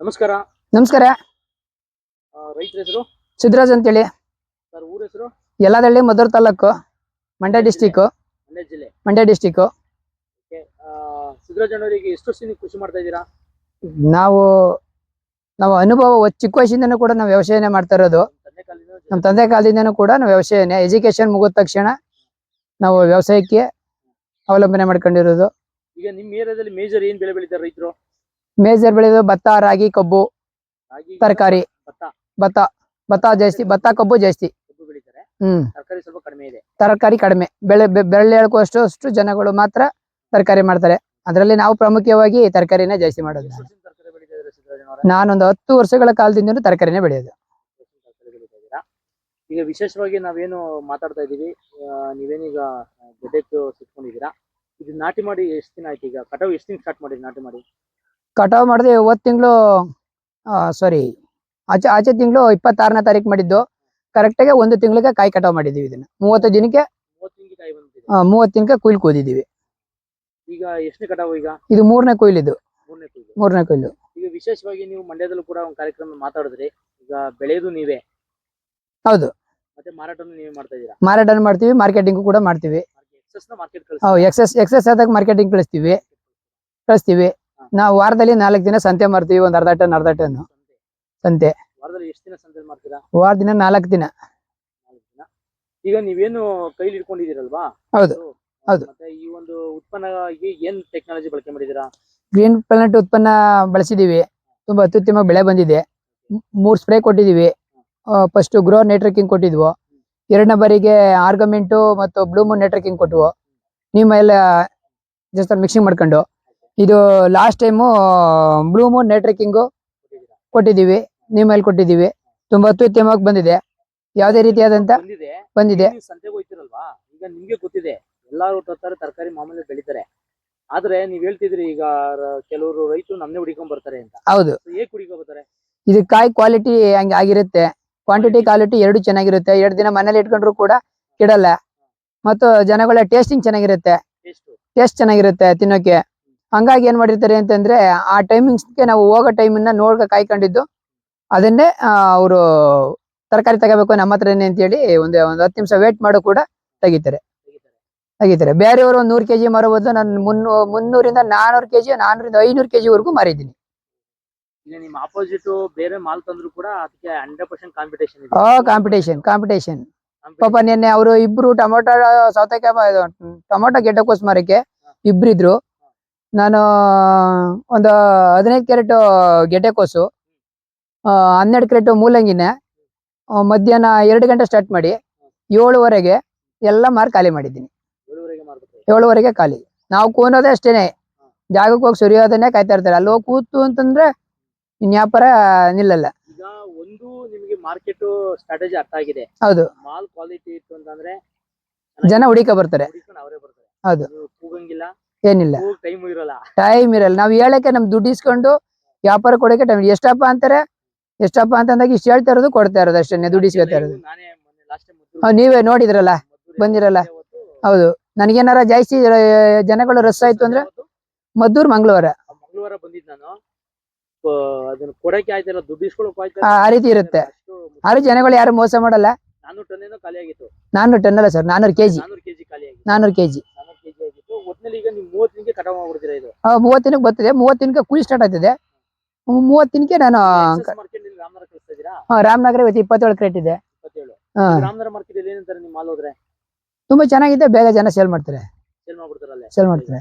ನಮಸ್ಕಾರ. ನಮಸ್ಕಾರ. ಆ, ರೈತರ ಹೆಸರು? ಸಿದ್ದರಾಜ್ ಅಂತೇಳಿ. ಸರ್ ಊರ ಹೆಸರು? ಎಲ್ಲದಳ್ಳಿ ಮದ್ದೂರು ತಾಲೂಕು ಮಂಡ್ಯ ಡಿಸ್ಟಿಕ್ ಮಂಡ್ಯ ಜಿಲ್ಲೆ. ಮಂಡ್ಯ ಡಿಸ್ಟಿಕ್ ಸಿದ್ದರಾಜಣ್ಣವರಿಗೆ ಎಷ್ಟು ವರ್ಷದಿಂದ ಕೃಷಿ ಮಾಡ್ತಾ ಇದ್ದೀರಾ? ನಾವು ನಾವು ಅನುಭವ ಒ- ಚಿಕ್ಕ ವಯಸ್ಸಿಂದನೂ ಕೂಡ ನಾವು ವ್ಯವಸಾಯನೇ ಮಾಡ್ತಾ ಇರೋದು. ನಿಮ್ ತಂದೆ ಕಾಲದಿಂದ ನಮ್ಮ ತಂದೆ ಕಾಲದಿಂದನೂ ಕೂಡ ನಾವು ವ್ಯವಸಾಯನೇ. ಎಜುಕೇಶನ್ ಮುಗಿದ ತಕ್ಷಣ ನಾವು ವ್ಯವಸಾಯಕ್ಕೆ ಅವಲಂಬನೆ ಮಾಡ್ಕೊಂಡಿರೋದು. ಈಗ ನಿಮ್ಮ ಏರಿಯಾದಲ್ಲಿ ಮೇಜರ್ ಏನ್ ಬೆಳೆ ಬೆಳೀತಾರೆ ರೈತರು? ಮೇಜರ್ ಬೆಳೆಯೋದು ಭತ್ತ ರಾಗಿ ಕಬ್ಬು ತರಕಾರಿ. ಭತ್ತ ಭತ್ತ. ಜಾಸ್ತಿ ಭತ್ತ ಕಬ್ಬು ಜಾಸ್ತಿ. ಹ್ಮ್. ತರಕಾರಿ ಕಡಿಮೆ ಬೆಳೆ ಬೆಳೆ ಹೇಳ್ಕುವಷ್ಟು ಅಷ್ಟು ಜನಗಳು ಮಾತ್ರ ತರಕಾರಿ ಮಾಡ್ತಾರೆ. ಅದರಲ್ಲಿ ನಾವು ಪ್ರಾಮುಖ್ಯವಾಗಿ ತರಕಾರಿನೇ ಜಾಸ್ತಿ ಮಾಡೋದು. ನಾನೊಂದು ಹತ್ತು ವರ್ಷಗಳ ಕಾಲದಿಂದ ತರಕಾರಿನೇ ಬೆಳೆಯೋದು. ಈಗ ವಿಶೇಷವಾಗಿ ನಾವೇನು ಮಾತಾಡ್ತಾ ಇದೀವಿ ನೀವೇನೀಗ ಗೆಡ್ಡೆತ್ತು ಸಿಟ್ಕೊಂಡಿದ್ದೀರಾ? ಇದು ನಾಟಿ ಮಾಡಿ ಎಷ್ಟು ದಿನ ಆಯ್ತು ಈಗ? ಕಟಾವು ಎಷ್ಟು ದಿನ ಸ್ಟಾರ್ಟ್ ಮಾಡಿ ನಾಟಿ ಮಾಡಿ? ಕಟಾವ್ ಮಾಡಿದೆ ಹೋದ ತಿಂಗಳು ಸಾರಿ ಆಚೆ ಆಚೆ ತಿಂಗಳು ಇಪ್ಪತ್ತಾರನೇ ತಾರೀಕು ಮಾಡಿದ್ದು. ಕರೆಕ್ಟಾಗಿ ಒಂದು ತಿಂಗಳಿಗೆ ಕಾಯಿ ಕಟಾವ್ ಮಾಡಿದ್ದೀವಿ ಇದನ್ನ. ಮೂವತ್ತು ದಿನಕ್ಕೆ ಮೂವತ್ತು ದಿನಕ್ಕೆ ಕುಯ್ಲು ಕೂದಿದ್ದೀವಿ. ಈಗ ಎಷ್ಟನೇ ಕಟಾವು ಈಗ? ಇದು ಮೂರನೇ ಕೊಯ್ಲು. ಇದು ಮೂರನೇ ಕೊಯ್ಲು. ಈಗ ವಿಶೇಷವಾಗಿ ನೀವು ಮಂಡ್ಯದಲ್ಲೂ ಕೂಡ ಒಂದು ಕಾರ್ಯಕ್ರಮ ಮಾತಾಡಿದ್ರಿ. ಈಗ ಬೆಳೆಯೋದು ನೀವೇ. ಹೌದು. ಮತ್ತೆ ಮಾರಾಟನೂ ನೀವೇ ಮಾಡ್ತಾ ಇದ್ದೀರಾ? ಮಾರಾಟ ಮಾಡ್ತೀವಿ ಮಾರ್ಕೆಟಿಂಗ್ ಕೂಡ ಮಾಡ್ತೀವಿ. ಎಕ್ಸೆಸ್ ಆದಾಗ ಮಾರ್ಕೆಟಿಂಗ್ ಕಳಿಸ್ತೀವಿ. ಕಳಿಸ್ತೀವಿ. ನಾವು ವಾರದಲ್ಲಿ ನಾಲ್ಕು ದಿನ ಸಂತೆ ಮಾಡ್ತೀವಿ ಒಂದ್ ಅರ್ಧ ಟನ್ ಅರ್ಧ ಟನ್ ಸಂತೆ. ವಾರದಲ್ಲಿ ಎಷ್ಟು ದಿನ ಸಂತೆ ಮಾಡ್ತೀರಾ? ವಾರ ದಿನ. ನಾಲ್ಕು ದಿನ. ಈಗ ನೀವೇನು ಕೈಲಿ ಇಟ್ಕೊಂಡಿದ್ದೀರಲ್ವಾ ಹೌದು, ಹೌದು. ಮತ್ತೆ ಈ ಒಂದು ಉತ್ಪನ್ನವಾಗಿ ಏನ್ ಟೆಕ್ನಾಲಜಿ ಬಳಕೆ ಮಾಡಿದ್ದೀರಾ? ಗ್ರೀನ್ ಪ್ಲಾನೆಟ್ ಉತ್ಪನ್ನ ಬಳಸಿದೀವಿ ತುಂಬಾ ಅತ್ಯುತ್ತಮ ಬೆಳೆ ಬಂದಿದೆ. ಮೂರ್ ಸ್ಪ್ರೇ ಕೊಟ್ಟಿದೀವಿ ಫಸ್ಟ್ ಗ್ರೋ ನೆಟ್ವರ್ಕಿಂಗ್ ಕೊಟ್ಟಿದ್ವು. ಎರಡನೇ ಬಾರಿಗೆ ಆರ್ಗಮೆಂಟು ಮತ್ತು ಬ್ಲೂಮೂನ್ ನೆಟ್ವರ್ಕಿಂಗ್ ಕೊಟ್ಟವು ನಿಮ್ಮ ಎಲ್ಲ ಜಸ್ಟ್ ಮಿಕ್ಸಿಂಗ್ ಮಾಡ್ಕೊಂಡು. ಇದು last time blue moon night trekking ಕೊಟ್ಟಿದ್ದೀವಿ. ನಿಮ್ಮ ಕೊಟ್ಟಿದ್ದೀವಿ. ತುಂಬಾ ಅತ್ಯುತ್ತಮವಾಗಿ ಬಂದಿದೆ. ಯಾವುದೇ ರೀತಿಯಾದಂತ ಬಂದಿದೆ. ಬಂದಿದೆ. ನೀವು ಸಂತೆಗೆ ಹೋಗ್ತಿರಲ್ವಾ ಈಗ ನಿಮ್ಗೆ ಗೊತ್ತಿದೆ. ಎಲ್ಲಾರು ತರ್ತಾರೆ ತರಕಾರಿ ಮಾಮೂಲಿ ಬೆಳಿತಾರೆ. ಆದ್ರೆ ನೀವ್ ಹೇಳ್ತಿದ್ರಿ ಈಗ ರ- ಕೆಲವರು ರೈತರು ನಮ್ನೆ ಹುಡಿಕೊಂಡ್ ಬರ್ತಾರೆ ಅಂತ. ಹೌದು. ಹೇಗ್ ಹುಡಿಕೊಂಡ್ ಬರ್ತಾರೆ? ಇದು ಕಾಯಿ ಕ್ವಾಲಿಟಿ ಹಂಗೆ ಆಗಿರುತ್ತೆ. ಕ್ವಾಂಟಿಟಿ ಕ್ವಾಲಿಟಿ ಎರಡು ಚೆನ್ನಾಗಿರುತ್ತೆ. ಎರಡು ದಿನ ಮನೇಲಿ ಇಟ್ಕೊಂಡ್ರು ಕೂಡ ಕೆಡಲ್ಲ. ಮತ್ತು ಜನಗಳ ಟೇಸ್ಟಿಂಗ್ ಚೆನ್ನಾಗಿರುತ್ತೆ. ಟೇಸ್ಟ್ ಚೆನ್ನಾಗಿರುತ್ತೆ ತಿನ್ನೋಕೆ. ಹಂಗಾಗಿ ಏನ್ ಮಾಡಿರ್ತಾರೆ ಅಂತಂದ್ರೆ ಆ ಟೈಮಿಂಗ್ಸ್ಗೆ ನಾವು ಹೋಗೋ ಟೈಮನ್ನ ನೋಡ್ಕ ಕಾಯ್ಕೊಂಡಿದ್ದು. ಅದನ್ನೇ ಅವರು ತರಕಾರಿ ತಗೋಬೇಕು ನಮ್ಮ ಹತ್ರನೇ ಅಂತೇಳಿ ಒಂದು ಒಂದು ಹತ್ತು ನಿಮಿಷ ವೇಟ್ ಮಾಡೋ ಕೂಡ ತೆಗಿತಾರೆ. ತೆಗಿತಾರೆ. ಬೇರೆ ಬೇರೆಯವರು ಒಂದು ನೂರು ಕೆಜಿ ಮಾರಬಹುದು ನಾನು ಮುನ್ನೂ ಮುನ್ನೂರಿಂದ ನಾನೂರು ಕೆಜಿ ನಾನೂರಿಂದ ಐನೂರು ಕೆಜಿ ವರೆಗೂ ಮಾರಿದ್ದೀನಿ. ಈಗ ನಿಮ್ ಆಪೋಸಿಟ್ ಬೇರೆ ಮಾಲ್ ತಂದ್ರು ಕೂಡ ಅದಕ್ಕೆ ಹಂಡ್ರೆಡ್ ಪರ್ಸೆಂಟ್ ಕಾಂಪಿಟೇಷನ್ ಇದೆ. ಆ ಕಾಂಪಿಟೇಷನ್ ಕಾಂಪಿಟೇಷನ್ ಪಾಪ ನಿನ್ನೆ ಅವರು ಇಬ್ರು ಟೊಮೊಟೊ ಸೌತೆಕಾಯಿ ಟೊಮೊಟೊ ಗೆಡ್ಡಕೋಸ್ ಮರಕ್ಕೆ ಇಬ್ರಿದ್ರು. ನಾನು ಒಂದು ಹದಿನೈದು ಕ್ಯಾರೆಟ್ ಗೆಡ್ಡೆಕೋಸು ಕೋಸು ಹನ್ನೆರಡು ಕ್ಯಾರೆಟ್ ಮೂಲಂಗಿನೇ ಮಧ್ಯಾಹ್ನ ಎರಡು ಗಂಟೆ ಸ್ಟಾರ್ಟ್ ಮಾಡಿ ಏಳುವರೆಗೆ ಎಲ್ಲ ಮಾರು ಖಾಲಿ ಮಾಡಿದ್ದೀನಿ. ಏಳುವರೆಗೆ ಖಾಲಿ. ನಾವು ಕೂನೋದೇ ಅಷ್ಟೇನೆ. ಜಾಗಕ್ಕೆ ಹೋಗಿ ಸುರಿಯೋದನ್ನೇ ಕಾಯ್ತಾ ಇರ್ತಾರೆ. ಅಲ್ಲಿ ಹೋಗಿ ಕೂತು ಅಂತಂದ್ರೆ ಇನ್ ವ್ಯಾಪಾರ ನಿಲ್ಲಲ್ಲ. ಒಂದು ನಿಮಗೆ ಮಾರ್ಕೆಟ್ ಸ್ಟ್ರಾಟಜಿ ಅರ್ಥ ಆಗಿದೆ. ಹೌದು. ಮಾಲ್ ಕ್ವಾಲಿಟಿ ಇತ್ತು ಅಂತಂದ್ರೆ ಜನ ಹುಡುಕ ಬರ್ತಾರೆ. ಹೌದು. ಕೂಗಂಗಿಲ್ಲ. ಏನಿಲ್ಲ. ಟೈಮ್ ಇರಲ್ಲ. ನಾವ್ ಹೇಳಕ್ಕೆ ನಮ್ ದುಡ್ಡು ಇಸ್ಕೊಂಡು ವ್ಯಾಪಾರ ಕೊಡಕ್ಕೆ ಟೈಮ್ ಎಷ್ಟಪ್ಪ ಅಂತಾರೆ? ಎಷ್ಟಪ್ಪ ಅಂತ ಅಂದಾಗ ಇಷ್ಟು ಹೇಳ್ತಾ ಇರೋದು ಕೊಡ್ತಾ ಇರೋದು ಅಷ್ಟೇ. ದುಡ್ಡು ಇಸ್ಕೊತಾ ಇರೋದು. ನಾನೇ ನೀವೇ ನೋಡಿದ್ರಲ್ಲ? ಬಂದಿರಲ್ಲ. ಹೌದು. ನನಗೇನಾರ ಜಾಸ್ತಿ ಜನಗಳು ರಸ್ ಆಯ್ತು ಅಂದ್ರೆ ಮದ್ದೂರ್ ಮಂಗಳವಾರ. ನಾನು. ಆ, ರೀತಿ ಇರುತ್ತೆ. ಆರು ಜನಗಳು ಯಾರು ಮೋಸ ಮಾಡಲ್ಲ? ನಾನೂರು ಟನ್ ಅಲ್ಲ ಸರ್ ನಾನೂರು ಕೆಜಿ. ನಾನೂರು ಕೆಜಿ. ಈಗ ನೀವು ಮೂವತ್ತು ದಿನಕ್ಕೆ ಕಟಾವ್ ಮಾಡ್ಬಿಡ್ತೀರಾ ಇದು? ಮೂವತ್ತಿನಕ್ಕೆ ಬರ್ತದೆ. ಮೂವತ್ತಿನಕ್ಕೆ ಕುಯ್ ಸ್ಟಾರ್ಟ್ ಆಗ್ತದೆ. ಮೂವತ್ತಿನಕ್ಕೆ ನಾನು ಮಾರ್ಕೆಟ್ ರಾಮನಗರ ಕಳಿಸ್ತಾ ಆ, ರಾಮನಗರ ಇವತ್ತು ಇಪ್ಪತ್ತೇಳು ಕ್ರೇಟ್ ಇದೆ. ಇಪ್ಪತ್ತೇಳು. ಹಾ. ರಾಮನಗರ ಮಾರ್ಕೆಟ್ ಅಲ್ಲಿ ಏನಂತಾರೆ ನಿಮ್ಮ ಮಾಲ್ ಹೋದ್ರೆ? ತುಂಬಾ ಚೆನ್ನಾಗಿದೆ. ಬೇಗ ಜನ ಸೇಲ್ ಮಾಡ್ತಾರೆ. ಸೇಲ್ ಮಾಡ್ಬಿಡ್ತಾರಲ್ಲೇ? ಸೇಲ್ ಮಾಡ್ತಾರೆ.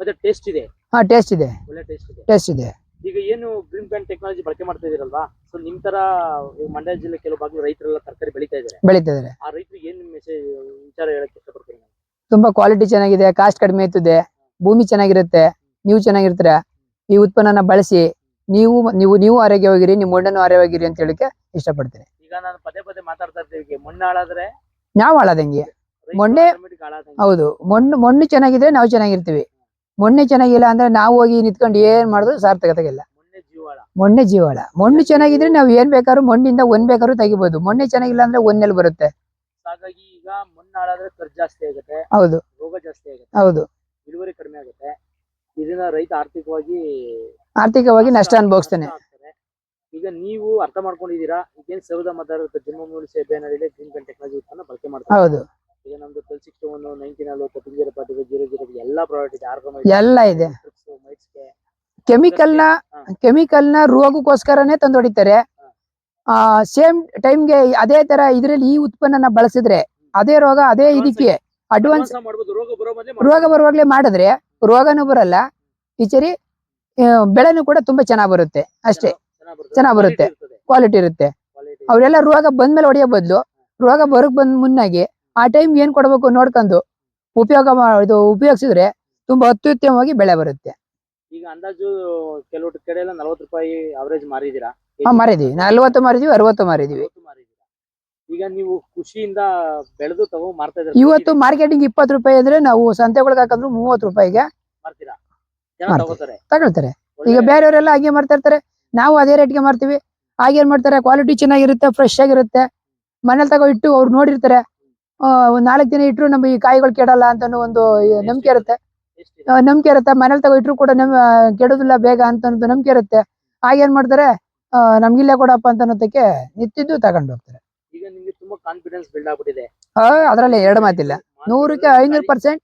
ಮತ್ತೆ ಟೇಸ್ಟ್ ಇದೆ? ಹಾ ಟೇಸ್ಟ್ ಇದೆ. ಒಳ್ಳೆ ಟೇಸ್ಟ್ ಇದೆ. ಟೇಸ್ಟ್ ಇದೆ. ಈಗ ಏನು ಗ್ರೀನ್ ಪ್ಯಾಂಟ್ ಟೆಕ್ನಾಲಜಿ ಬಳಕೆ ಮಾಡ್ತಾ ಇದೀರಲ್ವಾ ಸೊ ನಿಮ್ ತರ ಈ ಮಂಡ್ಯ ಜಿಲ್ಲೆ ಕೆಲವು ಭಾಗದಲ್ಲಿ ರೈತರೆಲ್ಲ ತರಕಾರಿ ಬೆಳೀತಾ ಇದಾರೆ ಬೆಳೀತಿದ್ದಾರೆ ಆ ರೈತರಿಗೆ ಏನ್ ಮೆಸೇಜ್ ವಿಚಾರ ಹೇಳಕ್? ತುಂಬಾ ಕ್ವಾಲಿಟಿ ಚೆನ್ನಾಗಿದೆ ಕಾಸ್ಟ್ ಕಡಿಮೆ ಇರ್ತದೆ ಭೂಮಿ ಚೆನ್ನಾಗಿರುತ್ತೆ ನೀವು ಚೆನ್ನಾಗಿರ್ತೀರ? ಈ ಉತ್ಪನ್ನನ ಬಳಸಿ ನೀವು ನೀವು ನೀವು ಆರೋಗ್ಯವಾಗಿರಿ ನಿಮ್ಮ ಮಣ್ಣನ್ನು ಆರೋಗ್ಯವಾಗಿರಿ ಅಂತ ಹೇಳಕ್ಕೆ ಇಷ್ಟಪಡ್ತೀನಿ. ಈಗ ನಾನು ಪದೇ ಪದೇ ಮಾತಾಡ್ತಾ ಮಣ್ಣು ಹಾಳಾದ್ರೆ? ನಾವು ಹಾಳಾದಂಗೆ. ಮೊನ್ನೆ- ಹೌದು ಮಣ್ಣು ಮಣ್ಣು ಚೆನ್ನಾಗಿದ್ರೆ ನಾವು ಚೆನ್ನಾಗಿರ್ತೀವಿ. ಮೊನ್ನೆ ಚೆನ್ನಾಗಿಲ್ಲ ಅಂದ್ರೆ ನಾವು ಹೋಗಿ ನಿಂತ್ಕೊಂಡು ಏನ್ ಮಾಡಿದ್ರು ಸಾರ್ಥಕತೆಗಿಲ್ಲ ಮೊನ್ನೆ ಜೀವಾಳ. ಮೊನ್ನೆ ಜೀವಾಳ. ಮಣ್ಣು ಚೆನ್ನಾಗಿದ್ರೆ ನಾವು ಏನ್ ಬೇಕಾದ್ರೂ ಮಣ್ಣಿಂದ ಒಂದ್ ಬೇಕಾದ್ರೂ ತೆಗಿಬಹುದು ಮೊನ್ನೆ ಚೆನ್ನಾಗಿಲ್ಲ ಅಂದ್ರೆ ಒಂದೆಲ್ಲಿ ಬರುತ್ತೆ. ಹಾಗಾಗಿ ಈಗ ಮಣ್ಣು ಹಾಳಾದ್ರೆ ಖರ್ಚು ಜಾಸ್ತಿ ಆಗುತ್ತೆ. ಹೌದು. ರೋಗ ಜಾಸ್ತಿ ಆಗುತ್ತೆ. ಹೌದು. ಇಳುವರಿ ಕಡಿಮೆ ಆಗುತ್ತೆ. ಇದನ್ನ ರೈತ ಆರ್ಥಿಕವಾಗಿ ಆರ್ಥಿಕವಾಗಿ ನಷ್ಟ ಅನುಭವಿಸ್ತಾನೆ. ಆಗ್ತಾರೆ. ಈಗ ನೀವು ಅರ್ಥ ಮಾಡ್ಕೊಂಡಿದ್ದೀರಾ? ಈಗೇನ್ ಸೌದ ಜನ್ಮ ಮೂಲಿಸಿ ಅಭಿಯಾನದಲ್ಲಿ ಗ್ರೀನ್ ಟೆಕ್ನಾಲಜಿ ಉತ್ಪನ್ನ ಬಳಕೆ ಮಾಡ್ತಾರೆ. ಹೌದು. ಈಗ ನಮ್ದು ಟ್ವೆಲ್ ಸಿಕ್ಸ್ ಒನ್ ನೈನ್ಟೀನ್ ನಲ್ವತ್ತು ಪಿಂಜರ ಪಾಟಿ ಜೀರೋ ಜೀರೋ ಎಲ್ಲಾ ಪ್ರಾಡಕ್ಟ್ ಇದೆ. ಆರ್ಗೋ ಎಲ್ಲ ಇದೆ. ಕೆಮಿಕಲ್ನ ಕೆಮಿಕಲ್ನ ರೋಗಕ್ಕೋಸ್ಕರನೇ ತಂದು ಹೊಡಿತಾರೆ ಆ ಸೇಮ್ ಟೈಮ್ಗೆ ಅದೇ ತರ ಇದ್ರಲ್ಲಿ ಈ ಉತ್ಪನ್ನನ ಬಳಸಿದ್ರೆ ಅದೇ ರೋಗ ಅದೇ ಇದಕ್ಕೆ ಅಡ್ವಾನ್ಸ್ ರೋಗ ಬರುವಾಗಲೇ ಮಾಡಿದ್ರೆ ರೋಗನೂ ಬರಲ್ಲ. ಈಚರಿ ಬೆಳೆನೂ ಕೂಡ ತುಂಬಾ ಚೆನ್ನಾಗ್ ಬರುತ್ತೆ. ಅಷ್ಟೇ. ಚೆನ್ನಾಗಿ ಬರುತ್ತೆ. ಕ್ವಾಲಿಟಿ ಇರುತ್ತೆ. ಅವರೆಲ್ಲ ರೋಗ ಬಂದ್ಮೇಲೆ ಹೊಡೆಯೋ ಬದಲು ರೋಗ ಬರಕ್ ಬಂದ್ ಮುನ್ನಾಗಿ ಆ ಟೈಮ್ ಏನ್ ಕೊಡ್ಬೇಕು ನೋಡ್ಕೊಂಡು ಉಪಯೋಗ ಇದು ಉಪಯೋಗಿಸಿದ್ರೆ ತುಂಬಾ ಅತ್ಯುತ್ತಮವಾಗಿ ಬೆಳೆ ಬರುತ್ತೆ. ಈಗ ಅಂದಾಜು ಕೆಲವು ಕಡೆ ಎಲ್ಲ ನಲ್ವತ್ತು ರೂಪಾಯಿ ಅವರೇಜ್ ಮಾರಿದೀರಾ ಹಾ ಮಾರಿದೀವಿ ನಲ್ವತ್ತು ಮಾರಿದೀವಿ ಅರವತ್ತು ಮಾರಿದೀವಿ ಈಗ ನೀವು ಖುಷಿಯಿಂದ ಬೆಳೆದು ತಗೋ ಮಾರ್ತಾ ಇದ್ರೆ ಇವತ್ತು ಮಾರ್ಕೆಟಿಂಗ್ ಇಪ್ಪತ್ತು ರೂಪಾಯಿ ಅಂದ್ರೆ ನಾವು ಸಂತೆಗಳಿಗೆ ಹಾಕಂದ್ರು ಮೂವತ್ತು ರೂಪಾಯಿಗೆ ಮಾರ್ತೀರಾ? ಜನ ಮಾರ್ತೀವಿ. ತಗೋತಾರೆ. ತಗೊಳ್ತಾರೆ. ಈಗ ಒಳ್ಳೆ- ಬೇರೆಯವರೆಲ್ಲ ಹಾಗೆ ಮಾರ್ತಾ ಇರ್ತಾರೆ. ನಾವು ಅದೇ ರೇಟ್ಗೆ ಮಾರ್ತೀವಿ. ಹಾಗೇನ್ ಮಾಡ್ತಾರೆ? ಕ್ವಾಲಿಟಿ ಚೆನ್ನಾಗಿರುತ್ತೆ ಫ್ರೆಶ್ ಆಗಿರುತ್ತೆ. ಮನೇಲಿ ತಗೋ ಇಟ್ಟು ಅವ್ರು ನೋಡಿರ್ತಾರೆ. ಆ, ಒಂದ್ ನಾಲ್ಕು ದಿನ ಇಟ್ರು ನಮ್ಗೆ ಈ ಕಾಯಿಗಳು ಕೆಡಲ್ಲ ಅಂತ ಒಂದು ನಂಬಿಕೆ ಇರುತ್ತೆ? ಎಷ್ಟಿದೆ? ಆ, ನಂಬಿಕೆ ಇರುತ್ತೆ. ಮನೇಲಿ ತಗೋ ಇಟ್ರು ಕೂಡ ನಮ್ ಕೆಡೋದಿಲ್ಲ ಬೇಗ ಅಂತ ಒಂದು ನಂಬಿಕೆ ಇರುತ್ತೆ. ಹಾಗೇನ್ ಮಾಡ್ತಾರೆ? ನಮ್ಗಿಲ್ಲೇ ಕೊಡಪ್ಪ ಅಂತ ಅನ್ನೋದಕ್ಕೆ ನಿತ್ತಿದ್ದು ತಗೊಂಡು ಹೋಗ್ತಾರೆ. ಈಗ ನಿಮ್ಗೆ ತುಂಬಾ ಕಾನ್ಫಿಡೆನ್ಸ್ ಬಿಲ್ಡ್ ಆಗ್ಬಿಟ್ಟಿದೆ. ಅದ್ರಲ್ಲಿ ಎರಡು ಮಾತಿಲ್ಲ. ನೂರಕ್ಕೆ ಐನೂರು ಪರ್ಸೆಂಟ್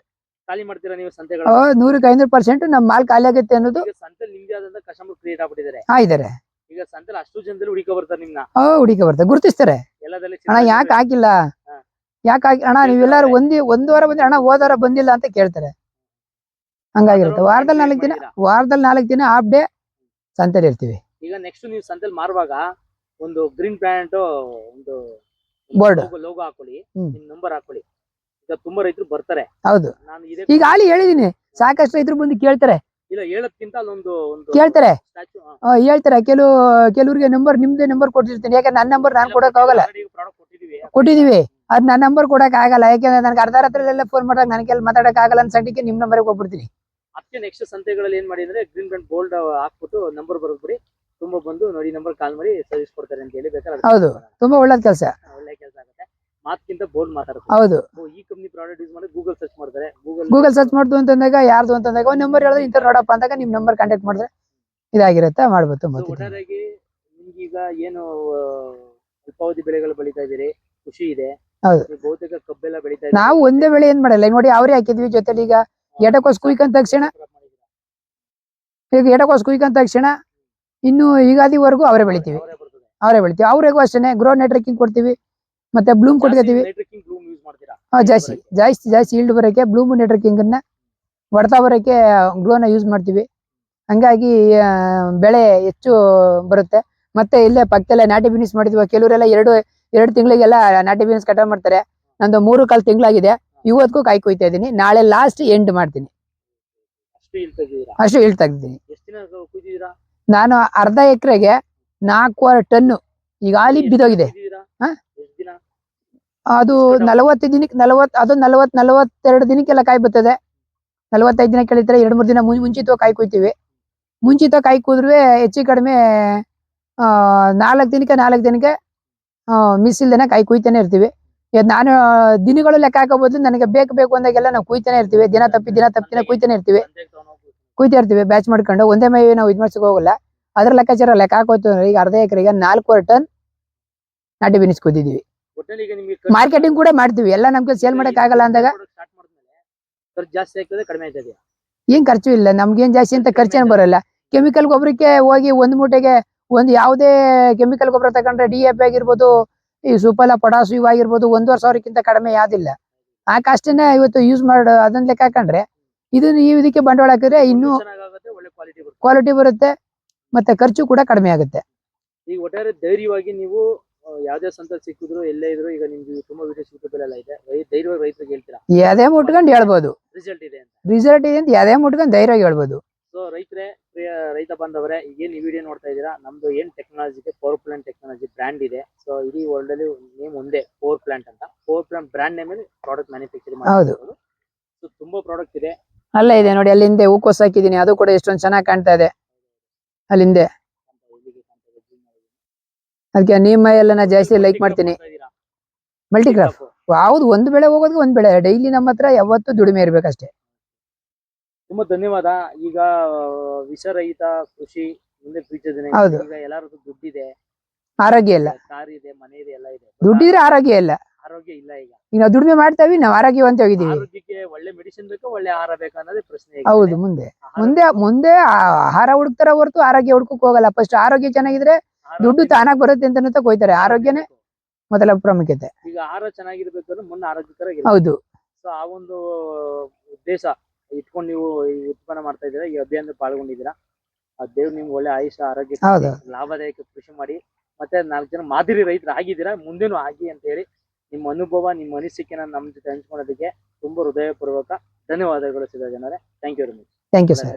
ಖಾಲಿ ಮಾಡ್ತೀರಾ ನೀವು ಸಂತೆಗಳ ನೂರಕ್ಕೆ ಐನೂರು ಪರ್ಸೆಂಟ್ ನಮ್ಮ ಮಾಲ್ ಖಾಲಿ ಆಗುತ್ತೆ ಅನ್ನೋದು ಈಗ ಸಂತೆ ನಿಮ್ದೇ ಆದಂತ ಕಸ್ಟಮರ್ ಕ್ರಿಯೇಟ್ ಆಗ್ಬಿಟ್ಟಿದ್ದಾರೆ. ಹಾ ಇದಾರೆ. ಈಗ ಸಂತೆಲಿ ಅಷ್ಟು ಜನದಲ್ಲಿ ಹುಡುಕ ಬರ್ತಾರೆ ನಿಮ್ನ. ಹುಡುಕಿ ಬರ್ತದೆ ಗುರುತಿಸ್ತಾರೆ. ಎಲ್ಲದಲ್ಲಿ ಅಣ್ಣ ಯಾಕೆ ಹಾಕಿಲ್ಲ. ಯಾಕೆ ಹಾಕಿ ಅಣ್ಣ ನೀವೆಲ್ಲಾರು ಒಂದಿ ಒಂದು ವಾರ ಬಂದ್ರೆ ಅಣ್ಣ ಹೋದ ವಾರ ಬಂದಿಲ್ಲ ಅಂತ ಕೇಳ್ತಾರೆ. ಹಂಗಾಗಿರುತ್ತೆ. ವಾರದಲ್ಲಿ ನಾಲ್ಕು ದಿನ ವಾರದಲ್ಲಿ ನಾಲ್ಕು ದಿನ ಹಾಫ್ ಡೇ ಸಂತೆಲಿ ಇರ್ತೀವಿ. ಈಗ ನೆಕ್ಸ್ಟ್ ನೀವು ಸಂತೆಲಿ ಮಾರುವಾಗ ಒಂದು ಗ್ರೀನ್ ಪ್ಲಾಂಟ್ ಒಂದು ಬೋರ್ಡ್ ಲೋಗೋ ಹಾಕೊಳ್ಳಿ. ನಿಮ್ ನಂಬರ್ ಹಾಕೊಳ್ಳಿ. ಈಗ ತುಂಬಾ ರೈತರು ಬರ್ತಾರೆ. ಹೌದು. ನಾನು ಇದೇ ಈಗ ಆಳಿ ಹೇಳಿದೀನಿ ಸಾಕಷ್ಟು ರೈತರು ಬಂದು ಕೇಳ್ತಾರೆ. ಇಲ್ಲ ಹೇಳೋದ್ಕಿಂತ ಅಲ್ಲೊಂದು ಒಂದು ಕೇಳ್ತಾರೆ. ಸ್ಟ್ಯಾಚು ಹೇಳ್ತಾರೆ ಕೆಲವು ಕೆಲವ್ರಿಗೆ ನಂಬರ್ ನಿಮ್ದೇ ನಂಬರ್ ಕೊಟ್ಟಿರ್ತೀನಿ ಯಾಕೆ ನನ್ನ ನಂಬರ್ ನಾನು ಕೊಡಕ್ ಆಗಲ್ಲ? ಪ್ರಾಡಕ್ಟ್ ಕೊಟ್ಟಿದೀವಿ. ಕೊಟ್ಟಿದೀವಿ. ಅದ್ ನನ್ನ ನಂಬರ್ ಕೊಡಕ್ ಆಗಲ್ಲ. ಯಾಕಂದ್ರೆ ನನಗೆ ಅರ್ಧ ರಾತ್ರಿಲೆಲ್ಲ ಫೋನ್ ಮಾಡಿದಾಗ ನನಗೆ ಎಲ್ಲ ಮಾತಾಡಕ್ ಆಗಲ್ಲ ಅನ್ಸಟ್ಟಿಗೆ ನಿಮ್ ನಂಬರ್ ಹೋಗ್ಬಿಡ್ತೀನಿ ಅದಕ್ಕೆ ನೆಕ್ಸ್ಟ್ ಸಂತೆಗಳಲ್ಲಿ ಏನ್ ಮಾಡಿದ್ರೆ ಗ್ರೀನ್ ಬ್ಯಾಂಡ್ ಬೋಲ್ಡ್ ಹಾಕ್ಬಿಟ್ಟು ನಂಬರ್ ಬರೋದ್ಬಿಡಿ. ತುಂಬಾ ಬಂದು ನೋಡಿ ನಂಬರ್ ಕಾಲ್ ಮಾಡಿ ಸರ್ವಿಸ್ ಕೊಡ್ತಾರೆ ಅಂತ ಹೇಳಿ ಬೇಕಾದ್ರೆ ಹೌದು. ತುಂಬಾ ಒಳ್ಳೇದ್ ಕೆಲಸ. ಒಳ್ಳೆ ಕೆಲಸ ಆಗುತ್ತೆ. ಮಾತ್ಕಿಂತ ಬೋರ್ಡ್ ಮಾತಾಡ್ತಾರೆ ಹೌದು. ಈ ಕಂಪ್ನಿ ಪ್ರಾಡಕ್ಟ್ ಯೂಸ್ ಮಾಡಿ ಗೂಗಲ್ ಸರ್ಚ್ ಮಾಡ್ತಾರೆ. ಗೂಗಲ್ ಗೂಗಲ್ ಸರ್ಚ್ ಮಾಡ್ತು ಅಂತಂದಾಗ ಯಾರ್ದು ಅಂತಂದಾಗ ಒಂದ್ ನಂಬರ್ ಹೇಳಿದ್ರೆ ಇಂಥ ನೋಡಪ್ಪ ಅಂದಾಗ ನಿಮ್ ನಂಬರ್ ಕಾಂಟ್ಯಾಕ್ಟ್ ಮಾಡಿದ್ರೆ ಇದಾಗಿರುತ್ತೆ ಮಾಡ್ಬೋದು ಒಟ್ಟಾರೆಯಾಗಿ ನಿಮ್ಗೀಗ ಏನು ಅಲ್ಪಾವಧಿ ಬೆಳೆಗಳು ಬೆಳೀತಾ ಇದೀರಿ ಖುಷಿ ಇದೆ ಹೌದು. ನೀವು ಬಹುತೇಕ ಕಬ್ಬೆಲ್ಲ ಬೆಳಿತಾ. ನಾವು ಒಂದೇ ಬೆಳೆ ಏನ್ ಮಾಡಲ್ಲ. ನೋಡಿ ಅವ್ರೇ ಹಾಕಿದ್ವಿ ಜೊತೆಲಿ ಈಗ ಎಡಕೋಸ್ ಕುಯ್ಕಂತ ತಕ್ಷಣ. ಈಗ ಎಡಕೋಸ್ ಕುಯ್ಕಂತ ತಕ್ಷಣ ಇನ್ನು ಯುಗಾದಿವರೆಗೂ ಅವರೇ ಬೆಳಿತೀವಿ. ಅವರೇ ಬೆಳಿತೀವಿ. ಅವ್ರಿಗೂ ಅಷ್ಟೇ ಗ್ರೋ ನೆಟ್ರಕಿಂಗ್ ಕೊಡ್ತೀವಿ ಮತ್ತೆ ಬ್ಲೂಮ್ ಕೊಟ್ಕೋತೀವಿ. ಹಾ, ಜಾಸ್ತಿ ಜಾಸ್ತಿ ಜಾಸ್ತಿ ಈಲ್ಡ್ ಬರೋಕೆ ಬ್ಲೂಮ್ ನೆಟ್ರಕಿಂಗ್ ಅನ್ನ ಹೊಡ್ತಾ ಬರೋಕೆ ಗ್ರೋನ ಯೂಸ್ ಮಾಡ್ತೀವಿ. ಹಂಗಾಗಿ ಬೆಳೆ ಹೆಚ್ಚು ಬರುತ್ತೆ. ಮತ್ತೆ ಇಲ್ಲೇ ಪಕ್ಕದಲ್ಲೇ ನಾಟಿ ಬಿನಿಸ್ ಮಾಡಿದ್ವಿ. ಕೆಲವರೆಲ್ಲ ಎರಡು ಎರಡು ತಿಂಗಳಿಗೆಲ್ಲ ನಾಟಿ ಬಿನಿಸ್ ಕಟಾವ್ ಮಾಡ್ತಾರೆ. ನಂದು ಮೂರು ಕಾಲು ತಿಂಗಳಾಗಿದೆ. ಇವತ್ತಿಗೂ ಕಾಯಿ ಕೊಯ್ತಾ ಇದ್ದೀನಿ. ನಾಳೆ ಲಾಸ್ಟ್ ಎಂಡ್ ಮಾಡ್ತೀನಿ. ಅಷ್ಟು ಇಳ್ತಾ ಇದ್ದೀನಿ ಇಳ್ ತೆಗ್ದಿದ್ದೀನಿ. ನಾನು ಅರ್ಧ ಎಕರೆಗೆ ನಾಲ್ಕೂವರೆ ಟನ್ನು ಈಗ ಆಲಿ ಬಿದ್ದೋಗಿದೆ. ಅದು ನಲವತ್ತು ದಿನಕ್ಕೆ ನಲವತ್ ಅದು ನಲವತ್ ನಲವತ್ತೆರಡು ದಿನಕ್ಕೆಲ್ಲ ಕಾಯಿ ಬರ್ತದೆ. ನಲವತ್ತೈದು ದಿನ ಕೇಳಿದ್ರೆ ಎರಡು ಮೂರು ದಿನ ಮುಂಚಿತ ಮುಂಚಿತವಾಗಿ ಕಾಯಿ ಕುಯ್ತೀವಿ. ಮುಂಚಿತ ಕಾಯಿ ಕುದ್ರೆ ಹೆಚ್ಚು ಕಡಿಮೆ ಆ ನಾಲ್ಕು ದಿನಕ್ಕೆ ನಾಲ್ಕು ದಿನಕ್ಕೆ ಮಿಸ್ ಇಲ್ದೇನೆ ಕಾಯಿ ಕುಯ್ತಾನೆ ಇರ್ತೀವಿ. ಇವತ್ತು ನಾನು ದಿನಗಳು ಲೆಕ್ಕ ಹಾಕೋ ಬದಲು ನನಗೆ ಬೇಕು ಬೇಕು ಅಂದಾಗೆಲ್ಲ ನಾವು ಕುಯ್ತಾನೆ ಇರ್ತೀವಿ. ದಿನ ತಪ್ಪಿ ದಿನ ತಪ್ಪಿ ದಿನ ಕುಯ್ತಾನೆ ಇರ್ತೀವಿ. ಕುಯ್ತಾ ಇರ್ತೀವಿ ಬ್ಯಾಚ್ ಮಾಡ್ಕೊಂಡು. ಒಂದೇ ಮೈ ನಾವು ಇದು ಮಾಡ್ಸಕ್ಕೆ ಹೋಗಲ್ಲ. ಅದ್ರ ಲೆಕ್ಕಾಚಾರ ಲೆಕ್ಕ ಹಾಕೋಯ್ತು ಅಂದ್ರೆ ಈಗ ಅರ್ಧ ಎಕರೆಗೆ ನಾಲ್ಕೂವರೆ ಟನ್ ನಾಟಿ ಬಿನಿಸ್ ಈಗ ಮಾರ್ಕೆಟಿಂಗ್ ಕೂಡ ಮಾಡ್ತೀವಿ. ಎಲ್ಲ ನಮ್ಗೆ ಸೇಲ್ ಮಾಡಕ್ ಆಗಲ್ಲ ಅಂದಾಗ ಏನ್ ಖರ್ಚು ಇಲ್ಲ. ನಮ್ಗೇನ್ ಜಾಸ್ತಿ ಅಂತ ಖರ್ಚೇನು ಬರಲ್ಲ. ಕೆಮಿಕಲ್ ಗೊಬ್ಬರಕ್ಕೆ ಹೋಗಿ ಒಂದ್ ಮೂಟೆಗೆ ಒಂದ್ ಯಾವುದೇ ಕೆಮಿಕಲ್ ಗೊಬ್ಬರ ತಗೊಂಡ್ರೆ ಡಿ ಎ ಪಿ ಆಗಿರ್ಬೋದು ಈ ಸೂಪಲ ಪೊಟಾಸು ಇವಾಗಿರ್ಬೋದು ಒಂದೂವರೆ ಸಾವಿರಕ್ಕಿಂತ ಕಡಿಮೆ ಯಾವ್ದಿಲ್ಲ. ಆ ಕಾಸ್ಟನ್ನ ಇವತ್ತು ಯೂಸ್ ಮಾಡ ಅದನ್ನ ಲೆಕ್ಕ ಹಾಕೊಂಡ್ರೆ ಇದನ್ನ ಈ ಇದಕ್ಕೆ ಬಂಡವಾಳ ಹಾಕಿದ್ರೆ ಇನ್ನೂ ಕ್ವಾಲಿಟಿ ಬರುತ್ತೆ. ಮತ್ತೆ ಖರ್ಚು ಕೂಡ ಕಡಿಮೆ ಆಗುತ್ತೆ. ಈಗ ಒಟ್ಟಾರೆ ಧೈರ್ಯವಾಗಿ ನೀವು ಯಾವ್ದೇ ಸಂತ ಸಿಕ್ಕಿದ್ರು ಎಲ್ಲೇ ಇದ್ರು ಈಗ ನಿಮ್ಗೆ ತುಂಬಾ ವಿಡಿಯೋಸ್ ಯೂಟ್ಯೂಬ್ ಎಲ್ಲ ಇದೆ. ರೈ- ಧೈರ್ಯವಾಗಿ ರೈತರಿಗೆ ಹೇಳ್ತೀರಾ? ಯಾವ್ದೇ ಮುಟ್ಕೊಂಡು ಹೇಳ್ಬೋದು. ರಿಸಲ್ಟ್ ಇದೆ ಅಂತ. ರಿಸಲ್ಟ್ ಇದೆ ಅಂತ ಯಾವ್ದೇ ಮುಟ್ಕೊಂಡು ಧೈರ್ಯವಾಗಿ ಹೇಳ್ಬೋದು. ಸೊ ರೈತರೇ ಪ್ರಿಯ ರೈತ ಬಂದವರೇ ಈಗೇನ್ ಈ ವಿಡಿಯೋ ನೋಡ್ತಾ ಇದ್ದೀರಾ? ನಮ್ದು ಏನ್ technology power plant technology brand ಇದೆ. ಸೊ ಇಡೀ ವರ್ಲ್ಡ್ ಅಲ್ಲಿ ನೇಮ್ ಒಂದೇ ಪವರ್ ಪ್ಲಾಂಟ್ ಅಂತ. ಪವರ್ ಪ್ಲಾಂಟ್ ಬ್ರ್ಯಾಂಡ್ ನೇಮ್ ಅಲ್ಲಿ ಪ್ರಾಡಕ್ಟ್ ಮ್ಯಾನುಫ್ಯಾಕ್ಚರ್ ಹೌದು. ಸೊ ತುಂಬಾ ಪ್ರಾಡಕ್ಟ್ ಇದೆ. ಅಲ್ಲ ಇದೆ ನೋಡಿ ಅಲ್ಲಿ ಹಿಂದೆ ಹೂಕೋಸ್ ಹಾಕಿದೀನಿ ಅದು ಕೂಡ ಎಷ್ಟೊಂದು ಚೆನ್ನಾಗಿ ಕಾಣ್ತಾ ಇದೆ. ಅಲ್ಲಿ ಹಿಂದೆ ಅದಕ್ಕೆ ನಿಮ್ಮ ಎಲ್ಲ ನಾ ಜಾಸ್ತಿ ಲೈಕ್ ಮಾಡ್ತೀನಿ. ಮಲ್ಟಿ ಕ್ರಾಫ್ಟ್ ಹೌದು ಒಂದು ಬೆಳೆ ಹೋಗೋದಕ್ಕೆ ಒಂದ್ ಬೆಳೆ. ಡೈಲಿ ನಮ್ಮ ಹತ್ರ ಯಾವತ್ತೂ ದುಡಿಮೆ ಇರ್ಬೇಕಷ್ಟೇ. ತುಂಬಾ ಧನ್ಯವಾದ. ಈಗ ವಿಷರಹಿತ ಕೃಷಿ ಮುಂದೆ ದಿನ ಹೌದು. ಈಗ ಎಲ್ಲಾರು ದುಡ್ಡಿದೆ. ಆರೋಗ್ಯ ಇಲ್ಲ. ಕಾರ್ ಇದೆ ಮನೆ ಇದೆ ಎಲ್ಲ ಇದೆ. ದುಡ್ಡಿದ್ರೆ ಆರೋಗ್ಯ ಇಲ್ಲ. ಆರೋಗ್ಯ ಇಲ್ಲ ಈಗ. ಈಗ ನಾವು ದುಡಿಮೆ ಮಾಡ್ತೇವೆ ನಾವು ಆರೋಗ್ಯವಂತವಾಗಿದ್ದೀವಿ. ಆರೋಗ್ಯಕ್ಕೆ ಒಳ್ಳೆ ಮೆಡಿಸಿನ್ ಬೇಕು ಒಳ್ಳೆ ಆಹಾರ ಬೇಕು ಅನ್ನೋದೇ ಪ್ರಶ್ನೆ ಈಗ. ಹೌದು ಮುಂದೆ. ಮುಂದೆ ಮುಂದೆ ಆಹಾರ ಹುಡುಕ್ತಾರ ಹೊರತು ಆರೋಗ್ಯ ಹುಡುಕಕ್ ಹೋಗಲ್ಲ. ಫಸ್ಟ್ ಆರೋಗ್ಯ ಚೆನ್ನಾಗಿದ್ರೆ ದುಡ್ಡು. ತಾನಾಗ್ ಬರುತ್ತೆ ಅಂತ ಹೋಯ್ತಾರೆ ಆರೋಗ್ಯನೇ ಮೊದಲ ಪ್ರಾಮುಖ್ಯತೆ. ಈಗ ಆಹಾರ ಚೆನ್ನಾಗಿರ್ಬೇಕು ಅಂದ್ರೆ ಮುನ್ನ ಆರೋಗ್ಯಕರ ಹೌದು. ಸೊ ಆ ಒಂದು ಉದ್ದೇಶ ಇಟ್ಕೊಂಡು ನೀವು ಈ ಉತ್ಪನ್ನ ಮಾಡ್ತಾ ಇದ್ದೀರಾ? ಈ ಅಭಿಯಾನದಲ್ಲಿ ಪಾಲ್ಗೊಂಡಿದ್ದೀರಾ? ಆ ದೇವ್ರು ನಿಮ್ಗೆ ಒಳ್ಳೆ ಆಯುಷ ಆರೋಗ್ಯ ಹೌದು. ಲಾಭದಾಯಕ ಕೃಷಿ ಮಾಡಿ ಮತ್ತೆ ನಾಲ್ಕು ಜನ ಮಾದರಿ ರೈತರು ಆಗಿದ್ದೀರಾ? ಮುಂದೆನೂ ಆಗಿ ಅಂತ ಹೇಳಿ ನಿಮ್ಮ ಅನುಭವ ನಿಮ್ಮ ಅನಿಸಿಕೆನ ನಮ್ಮ ಜೊತೆ ಹಂಚ್ಕೊಳ್ಳೋದಕ್ಕೆ ತುಂಬಾ ಹೃದಯಪೂರ್ವಕ ಧನ್ಯವಾದಗಳು ಸಿದ ಜನರೇ. Thank you very much thank you sir